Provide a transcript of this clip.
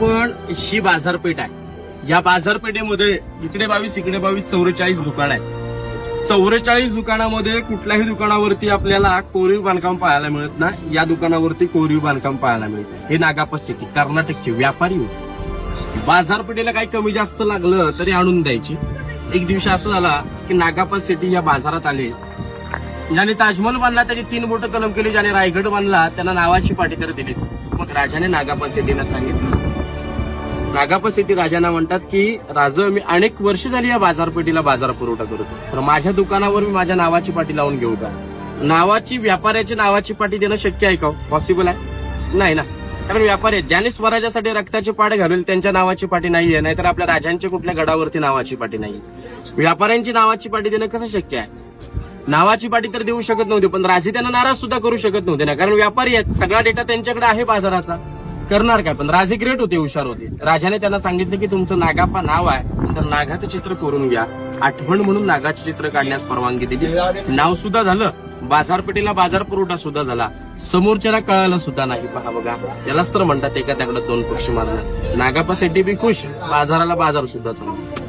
पण ही बाजारपेठ आहे. या बाजारपेठेमध्ये इकडे बावीस इकडे बावीस चौवेचाळीस दुकान आहे चौवेचाळीस दुकानामध्ये कुठल्याही दुकानावरती आपल्याला कोरीव बांधकाम पाहायला मिळत ना या दुकानावरती कोरीव बांधकाम पाहायला मिळत. हे नागापा सिटी कर्नाटकचे व्यापारी होते. बाजारपेठेला काही कमी जास्त लागलं तरी आणून द्यायची. एक दिवशी असं झाला की नागापा सिटी या बाजारात आले. ज्याने ताजमहल बांधला त्याची तीन बोट कलम केली. ज्याने रायगड बांधला त्यांना नावाची पाठी तर दिलीच. मग राजाने नागापा सिटीला सांगितलं नागापा सिटी राजांना म्हणतात की राज मी अनेक वर्ष झाली या बाजारपेठीला बाजार पुरवठा करतो. तर माझ्या दुकानावर मी माझ्या नावाची पाठी लावून घेऊ का? नावाची व्यापाऱ्याची नावाची पाठी देणं शक्य आहे का हो? पॉसिबल आहे? नाही ना. कारण व्यापारी आहेत ज्याने स्वराज्यासाठी रक्ताची पाठ घालून त्यांच्या नावाची पाठी नाहीये नाहीतर आपल्या राजांच्या कुठल्या गडावरती नावाची पाठी नाही व्यापाऱ्यांची नावाची पाठी देणं कसं शक्य आहे? नावाची पाठी तर देऊ शकत नव्हते पण राजे त्यांना नाराज सुद्धा करू शकत नव्हते ना. कारण व्यापारी आहेत सगळा डेटा त्यांच्याकडे आहे बाजाराचा. करणार काय? पण राजे ग्रेट होते हुशार होते. राजाने त्यांना सांगितलं की तुमचं नागापा नाव आहे तर नागाचं चित्र करून घ्या. आठवण म्हणून नागाचे चित्र काढण्यास परवानगी दिली. नाव सुद्धा झालं. बाजारपेठेला बाजार पुरवठा सुद्धा झाला. समोरच्याला कळालं सुद्धा नाही. पहा बघा. यालाच तर म्हणतात एका त्याकडे दोन पक्षी नागापा नागापासाठी बी खुश. बाजाराला बाजार सुद्धा चालला